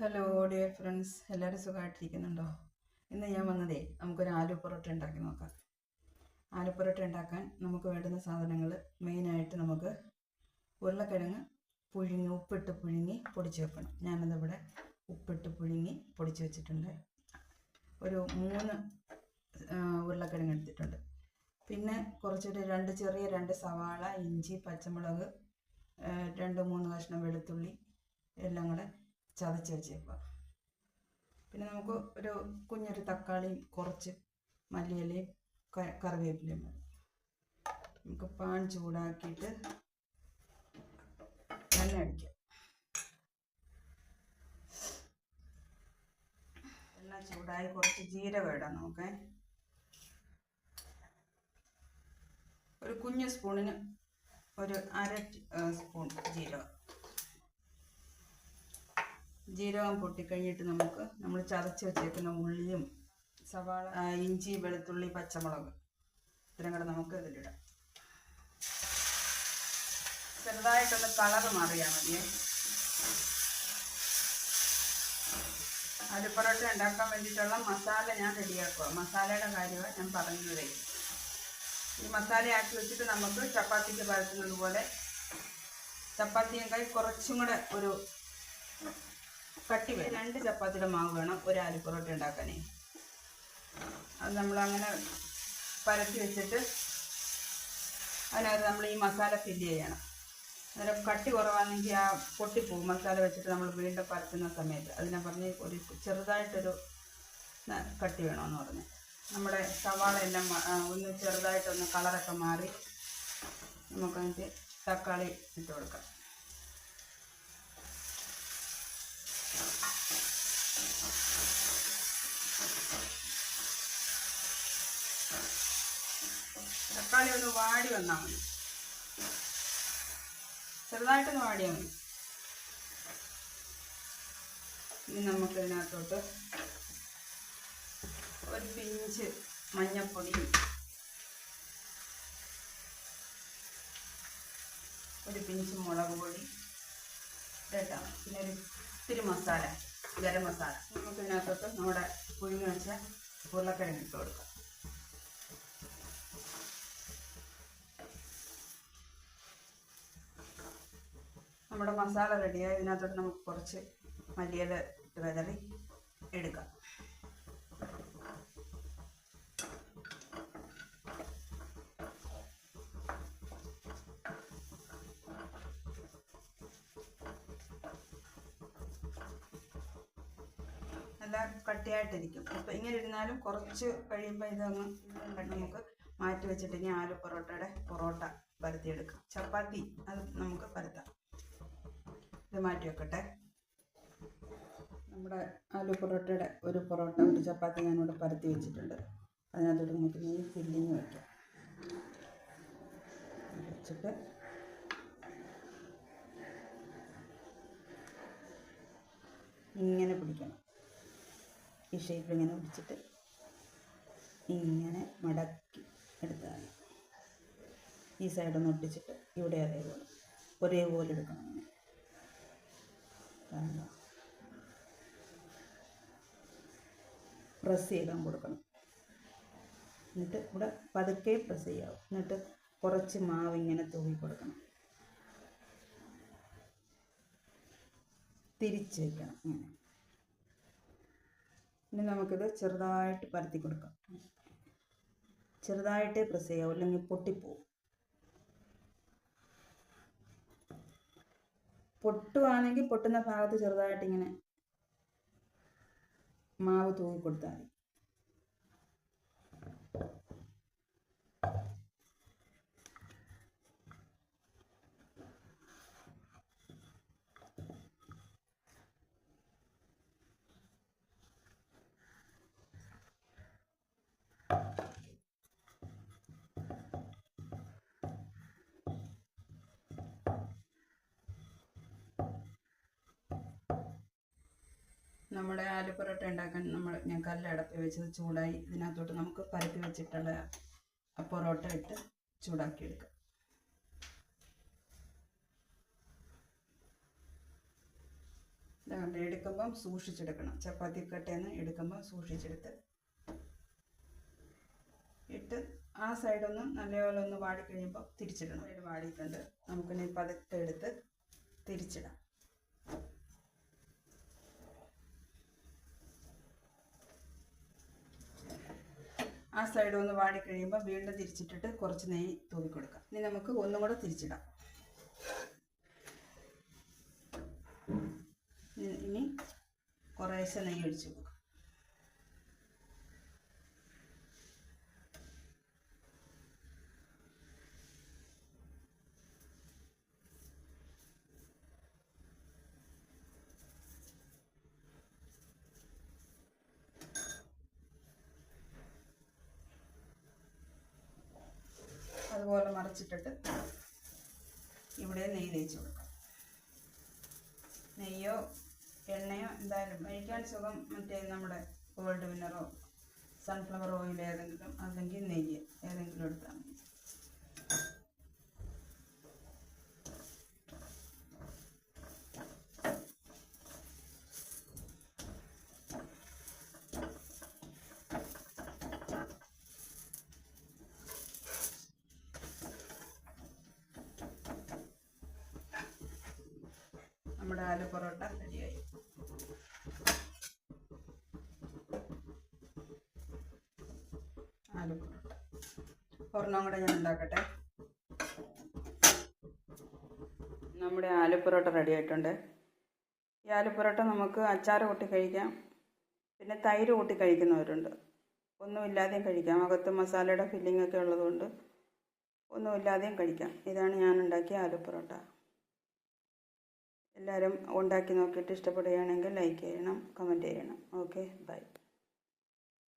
Hello dear friends എല്ലാവരും സുഖമായിട്ടിരിക്കുന്നുണ്ടോ? ഇന്ന് ഞാൻ വന്നതേ നമുക്കൊരു ആലു പൊറോട്ട ഉണ്ടാക്കി നോക്കാം. ആലു പൊറോട്ട ഉണ്ടാക്കാൻ നമുക്ക് വേണ്ടുന്ന സാധനങ്ങൾ മെയിനായിട്ട് നമുക്ക് ഉരുളക്കിഴങ്ങ് പുഴുങ്ങി ഉപ്പിട്ട് പുഴുങ്ങി പൊടിച്ച് വെക്കണം. ഞാനതിവിടെ ഉപ്പിട്ട് പുഴുങ്ങി പൊടിച്ച് വെച്ചിട്ടുണ്ട്. ഒരു മൂന്ന് ഉരുളക്കിഴങ്ങ് എടുത്തിട്ടുണ്ട്. പിന്നെ കുറച്ചൊരു രണ്ട് ചെറിയ രണ്ട് സവാള ഇഞ്ചി പച്ചമുളക് രണ്ട് മൂന്ന് കഷ്ണം വെളുത്തുള്ളി എല്ലാം കൂടെ ചതച്ച് വെച്ചേക്കുക പിന്നെ നമുക്ക് ഒരു കുഞ്ഞൊരു തക്കാളിയും കുറച്ച് മല്ലിയിലയും കറിവേപ്പിലയും നമുക്ക് പാൻ ചൂടാക്കിയിട്ട് എണ്ണ അടിക്കാം. എണ്ണ ചൂടായി കുറച്ച് ജീരകം ഇടാം നമുക്ക്. ഒരു കുഞ്ഞു സ്പൂണിന് ഒരു അര സ്പൂൺ ജീരകം. ജീരകം പൊട്ടിക്കഴിഞ്ഞിട്ട് നമുക്ക് നമ്മൾ ചതച്ച് വെച്ചേക്കുന്ന ഉള്ളിയും സവാള. ഇഞ്ചി വെളുത്തുള്ളി പച്ചമുളക് ഇത്രയും കൂടെ നമുക്ക് ഇതിലിടാം. ചെറുതായിട്ടൊന്ന് കളർ മാറിയാൽ മതിയേ. അരിപ്പൊറോട്ട ഉണ്ടാക്കാൻ വേണ്ടിയിട്ടുള്ള മസാല ഞാൻ റെഡിയാക്കുക മസാലയുടെ കാര്യമാണ് ഞാൻ പറഞ്ഞതേ. ഈ മസാല ആക്കി വെച്ചിട്ട് നമുക്ക് ചപ്പാത്തിക്ക് പരത്തുന്നത് പോലെ ചപ്പാത്തിയും കൈ കുറച്ചും കൂടെ ഒരു കട്ടി വേണം. രണ്ട് ചപ്പാത്തിയുടെ മാവ് വേണം ഒരു ആലു പൊറോട്ട ഉണ്ടാക്കാനേ. അത് നമ്മൾ അങ്ങനെ പരത്തി വെച്ചിട്ട് അതിനകത്ത് നമ്മൾ ഈ മസാല ഫില്ല് ചെയ്യണം. അന്നേരം കട്ടി കുറവാണെങ്കിൽ ആ പൊട്ടിപ്പോവും മസാല വെച്ചിട്ട് നമ്മൾ വീണ്ടും പരത്തുന്ന സമയത്ത്. അതിനെ പറഞ്ഞ് ഒരു ചെറുതായിട്ടൊരു കട്ടി വേണമെന്ന് പറഞ്ഞ്. നമ്മുടെ സവാള എല്ലാം ഒന്ന് ചെറുതായിട്ടൊന്ന് കളറൊക്കെ മാറി നമുക്കതിന്റെ തക്കാളി ഇട്ട് കൊടുക്കാം. തക്കാളി ഒന്ന് വാടി വന്നാൽ മതി. ചെറുതായിട്ടൊന്ന് വാടിയാൽ മതി. ഇനി നമുക്ക് ഇതിനകത്തോട്ട് ഒരു പിഞ്ച് മഞ്ഞൾപ്പൊടിയും ഒരു പിഞ്ച് മുളക് പൊടി ഇട്ടാൽ മതി. പിന്നെ ഒരു ഇത്തിരി മസാല. ഗരം മസാല. നമുക്ക് നമ്മുടെ പുഴുങ്ങി വെച്ച ഉരുളക്കിഴങ്ങ് ഇട്ട് കൊടുക്കാം. നമ്മുടെ മസാല റെഡിയായി ഇതിനകത്തോട്ട് നമുക്ക് കുറച്ച് മല്ലിയില വിതറി എടുക്കാം. നല്ല കട്ടിയായിട്ടിരിക്കും. അപ്പം ഇങ്ങനെ ഇരുന്നാലും കുറച്ച് കഴിയുമ്പോൾ ഇതങ്ങ് നമുക്ക് മാറ്റി വെച്ചിട്ട് ഇനി ആലു പൊറോട്ടയുടെ പൊറോട്ട പരത്തിയെടുക്കാം. ചപ്പാത്തി അത് നമുക്ക് പരത്താം. ഇത് മാറ്റി വെക്കട്ടെ. നമ്മുടെ ആലു പൊറോട്ടയുടെ ഒരു പൊറോട്ട ഒരു ചപ്പാത്തി ഞാനിവിടെ പരത്തി വെച്ചിട്ടുണ്ട്. അതിനകത്തോട്ട് നമുക്ക് ഈ ഫില്ലിങ് വയ്ക്കാം വെച്ചിട്ട് ഇങ്ങനെ പിടിക്കണം. ഈ ഷേപ്പിൽ ഇങ്ങനെ പിടിച്ചിട്ട് ഇങ്ങനെ മടക്കി എടുത്താൽ ഈ സൈഡൊന്ന് ഒട്ടിച്ചിട്ട് ഇവിടെ അതേപോലെ ഒരേപോലെ എടുക്കണം കണ്ടോ? പ്രസ് ചെയ്താൽ കൊടുക്കണം. എന്നിട്ട് ഇവിടെ പതുക്കെ പ്രസ് ചെയ്യാവും. എന്നിട്ട് കുറച്ച് മാവ് ഇങ്ങനെ തൂവി കൊടുക്കണം. തിരിച്ച് വയ്ക്കണം ഇങ്ങനെ. ഇനി നമുക്കിത് ചെറുതായിട്ട് പരത്തി കൊടുക്കാം. ചെറുതായിട്ട് പ്രസ് ചെയ്യാവൂ അല്ലെങ്കിൽ പൊട്ടിപ്പോവും. പൊട്ടുവാണെങ്കിൽ പൊട്ടുന്ന ഭാഗത്ത് ചെറുതായിട്ട് ഇങ്ങനെ മാവ് തൂക്കി കൊടുത്താൽ മതി. നമ്മുടെ ആലു പൊറോട്ട ഉണ്ടാക്കാൻ നമ്മൾ ഞാൻ കല്ലടപ്പി വെച്ചത് ചൂടായി. ഇതിനകത്തോട്ട് നമുക്ക് പരത്തി വെച്ചിട്ടുള്ള ആ പൊറോട്ട ഇട്ട് ചൂടാക്കിയെടുക്കാം ഇതാണ്ട് എടുക്കുമ്പം സൂക്ഷിച്ചെടുക്കണം. ചപ്പാത്തി കട്ടയെന്ന് എടുക്കുമ്പം സൂക്ഷിച്ചെടുത്ത് ഇട്ട് ആ സൈഡൊന്ന് നല്ലപോലെ ഒന്ന് വാടിക്കഴിയുമ്പോൾ തിരിച്ചിടണം. സൈഡ് വാടിയിട്ടുണ്ട്. നമുക്കിനി പതുക്കെ എടുത്ത് തിരിച്ചിടാം. ആ സൈഡ് ഒന്ന് വാടി കഴിയുമ്പോൾ വീണ്ടും തിരിച്ചിട്ടിട്ട് കുറച്ച് നെയ്യ് തൂവി കൊടുക്കാം. ഇനി നമുക്ക് ഒന്നും കൂടെ തിരിച്ചിടാം. ഇനി- കുറേശ്ശെ നെയ്യ് ഒഴിച്ച് കൊടുക്കാം. അതുപോലെ മറിച്ചിട്ടിട്ട് ഇവിടെ നെയ്യ് തേച്ച് കൊടുക്കാം. നെയ്യോ എണ്ണയോ എന്തായാലും കഴിക്കാൻ സുഖം മറ്റേ നമ്മുടെ ഗോൾഡ് വിന്നറോ സൺഫ്ലവർ ഓയിൽ ഏതെങ്കിലും അല്ലെങ്കിൽ നെയ്യ് ഏതെങ്കിലും എടുത്താൽ മതി നമ്മുടെ ആലു പൊറോട്ട റെഡിയായി. ആലു പൊറോട്ട. ഒരെണ്ണം കൂടെ ഞാൻ ഉണ്ടാക്കട്ടെ. നമ്മുടെ ആലു പൊറോട്ട റെഡി ആയിട്ടുണ്ട്. ഈ ആലു പൊറോട്ട നമുക്ക് അച്ചാർ കൂട്ടി കഴിക്കാം. പിന്നെ തൈര് കൂട്ടി കഴിക്കുന്നവരുണ്ട്. ഒന്നുമില്ലാതെയും കഴിക്കാം. അകത്ത് മസാലയുടെ ഫില്ലിംഗ് ഒക്കെ ഉള്ളതുകൊണ്ട് ഒന്നുമില്ലാതെയും കഴിക്കാം. ഇതാണ് ഞാൻ ഉണ്ടാക്കിയ ആലു പൊറോട്ട. എല്ലാവരും ഉണ്ടാക്കി നോക്കിയിട്ട് ഇഷ്ടപ്പെടുകയാണെങ്കിൽ ലൈക്ക് ചെയ്യണം കമന്റ് ചെയ്യണം. Okay bye